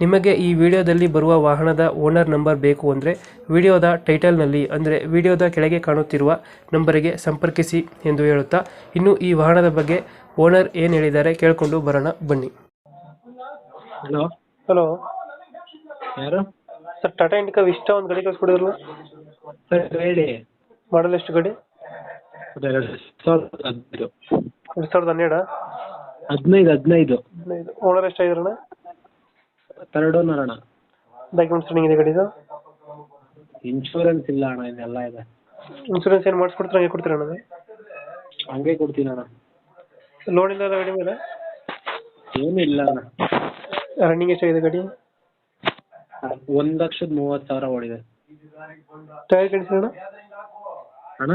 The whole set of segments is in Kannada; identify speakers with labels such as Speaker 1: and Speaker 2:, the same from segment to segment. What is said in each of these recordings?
Speaker 1: ನಿಮಗೆ ಈ ವಿಡಿಯೋದಲ್ಲಿ ಬರುವ ವಾಹನದ ಓನರ್ ನಂಬರ್ ಬೇಕು ಅಂದರೆ ವಿಡಿಯೋದ ಟೈಟಲ್ನಲ್ಲಿ ಅಂದರೆ ವಿಡಿಯೋದ ಕೆಳಗೆ ಕಾಣುತ್ತಿರುವ ನಂಬರಿಗೆ ಸಂಪರ್ಕಿಸಿ ಎಂದು ಹೇಳುತ್ತಾ ಇನ್ನು ಈ ವಾಹನದ ಬಗ್ಗೆ ಓನರ್ ಏನು ಹೇಳಿದ್ದಾರೆ ಕೇಳಿಕೊಂಡು ಬರೋಣ ಬನ್ನಿ.
Speaker 2: ಹಲೋ.
Speaker 1: ಹಲೋ.
Speaker 2: ಯಾರು?
Speaker 1: ಸರ್ ಟಾಟಾ ಇಂಡಿಕಾ ವಿಷ್ಟಾ ಒಂದು ಗಡಿ ಕಳಿಸ್ಕೊಡಿದ್ರು
Speaker 2: ಸರ್ ಹೇಳಿ.
Speaker 1: ಮಾಡಲ್ ಎಷ್ಟು ಗಡಿ?
Speaker 2: ಎರಡು ಸಾವಿರದ ಹದಿನೈದು.
Speaker 1: ಎರಡು ಸಾವಿರದ ಹನ್ನೆರಡ?
Speaker 2: ಹದಿನೈದು ಹದಿನೈದು.
Speaker 1: ಹದಿನೈದು. ಓನರ್ ಎಷ್ಟಾಗಿದ್ರಣ
Speaker 2: ತರ್ಡ್ ಓನರ್ ಅಣ್ಣ.
Speaker 1: ಡಾಕ್ಯುಮೆಂಟ್ಸ್ ರನ್ನಿಂಗ್ ಇದೆ ಗಾಡಿದು?
Speaker 2: ಇನ್ಶೂರೆನ್ಸ್ ಇಲ್ಲ ಅಣ್ಣ ಇದೆಲ್ಲ ಇದೆ.
Speaker 1: ಇನ್ಸೂರೆನ್ಸ್ ಏನು ಮಾಡಿಸ್ಕೊಡ್ತೀರಾ ಹಂಗೆ ಕೊಡ್ತೀರ ಅಣ್ಣ
Speaker 2: ಹಂಗೆ ಕೊಡ್ತೀನಿ ಅಣ್ಣ.
Speaker 1: ಲೋನ್ ಇಲ್ಲ ಗಾಡಿ ಮೇಲೆ?
Speaker 2: ಏನೂ ಇಲ್ಲ ಅಣ್ಣ.
Speaker 1: ರನ್ನಿಂಗ್ ಎಷ್ಟಾಗಿದೆ ಗಾಡಿ?
Speaker 2: ಒಂದು ಲಕ್ಷದ ಮೂವತ್ತು ಸಾವಿರ ಓಡಿದೆ.
Speaker 1: ಟೈರ್ ಕಂಡೀಷನ್ ಅಣ್ಣ?
Speaker 2: ಅಣ್ಣ?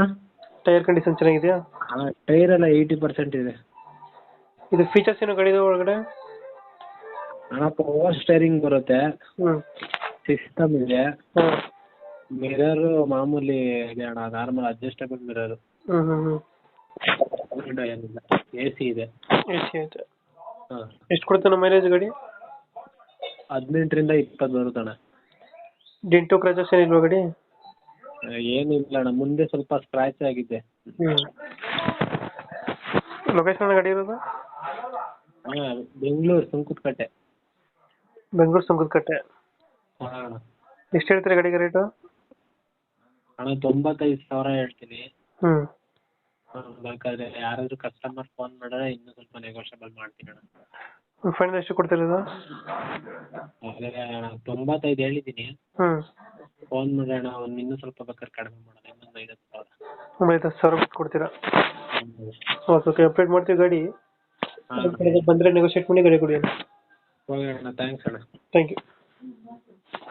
Speaker 1: ಟೈರ್ ಕಂಡೀಷನ್ ಚೆನ್ನಾಗಿದೆಯಾ?
Speaker 2: ಅಣ್ಣ ಟೈರ್ ಎಲ್ಲ ಏಯ್ಟಿ ಪರ್ಸೆಂಟ್ ಇದೆ.
Speaker 1: ಇದು ಫೀಚರ್ಸ್ ಏನು ಗಾಡಿದು ಒಳಗಡೆ?
Speaker 2: ಅಣ್ಣ ಪವರ್ ಸ್ಟೇರಿಂಗ್ ಬರುತ್ತೆ. ಸಿಸ್ಟಮ್ ಇದೆ.
Speaker 1: ಹಾಂ
Speaker 2: ಮಿರರು ಮಾಮೂಲಿ ಇದೆ ಅಣ್ಣ ನಾರ್ಮಲ್ ಅಡ್ಜಸ್ಟಬಲ್ ಮಿರರು ಏನಿಲ್ಲ. ಎ ಸಿ ಇದೆ.
Speaker 1: ಎ ಸಿ ಐತೆ.
Speaker 2: ಹಾಂ.
Speaker 1: ಎಷ್ಟು ಕೊಡ್ತಾನೆ ಮೈಲೇಜ್ ಗಾಡಿ?
Speaker 2: ಹದಿನೆಂಟರಿಂದ ಇಪ್ಪತ್ತು ಬರುತ್ತಣ್ಣ
Speaker 1: ಡೆಂಟು ಕ್ರಾಚಸ್ ಏನಿಲ್ವಾ ಗಾಡಿ?
Speaker 2: ಏನಿಲ್ಲ ಅಣ್ಣ ಮುಂದೆ ಸ್ವಲ್ಪ ಸ್ಕ್ರಾಚ್ ಆಗಿದೆ.
Speaker 1: ಹ್ಞೂ ಲೊಕೇಶನ್ ಗಾಡಿ ಇರೋದು?
Speaker 2: ಹಾ ಬೆಂಗಳೂರು ಸುಂಕದಕಟ್ಟೆ
Speaker 1: ಬೆಂಗಳೂರು ಸುಂಕದಕಟ್ಟೆ
Speaker 2: ಹಾ. ಅಣ್ಣ
Speaker 1: ಎಷ್ಟು ಹೇಳ್ತೀರಿ ಗಾಡಿಗೆ ರೇಟು
Speaker 2: ಅಣ್ಣ ತೊಂಬತ್ತೈದು ಸಾವಿರ ಹೇಳ್ತೀನಿ.
Speaker 1: ಹ್ಞೂ
Speaker 2: ಹ್ಮ್, ಬೇಕಾದ್ರೆ ಯಾರಾದ್ರೂ ಕಸ್ಟಮರ್ ಫೋನ್ ಮಾಡಿದ್ರೆ ಇನ್ನೂ ಸ್ವಲ್ಪ ನೆಗೋಷಿಯಬಲ್ ಮಾಡ್ತೀನಿ ಅಣ್ಣ.
Speaker 1: ಫೈನಲ್ ಎಷ್ಟು ಕೊಡ್ತಿರೋದು
Speaker 2: ಅದೇ ಅಣ್ಣ ತೊಂಬತ್ತೈದು ಹೇಳಿದ್ದೀನಿ.
Speaker 1: ಹ್ಞೂ
Speaker 2: ಫೋನ್ ಮಾಡಿ ಅಣ್ಣ ಒಂದು ಇನ್ನೂ ಸ್ವಲ್ಪ ಬೇಕಾದ್ರೆ ಕಡಿಮೆ ಮಾಡೋಣ ಇನ್ನೊಂದು ಸಾವಿರ.
Speaker 1: ಒಂಬೈದು ಹತ್ತು ಸಾವಿರ ಬಿಟ್ಟು ಕೊಡ್ತೀರಾ?
Speaker 2: ಹ್ಮ್.
Speaker 1: ಓಕೆ ಓಕೆ ಅಪ್ಡೇಟ್ ಮಾಡ್ತೀವಿ ಗಾಡಿ.
Speaker 2: ಬಂದ್ರೆ
Speaker 1: ಬಂದರೆ ನೆಗೋಷಿಯೇಟ್ ಮಾಡಿ ಗಾಡಿ ಕೊಡಿ
Speaker 2: ಹೋಗಿ ಅಣ್ಣ ಥ್ಯಾಂಕ್ಸ್ ಅಣ್ಣ
Speaker 1: ಥ್ಯಾಂಕ್ ಯು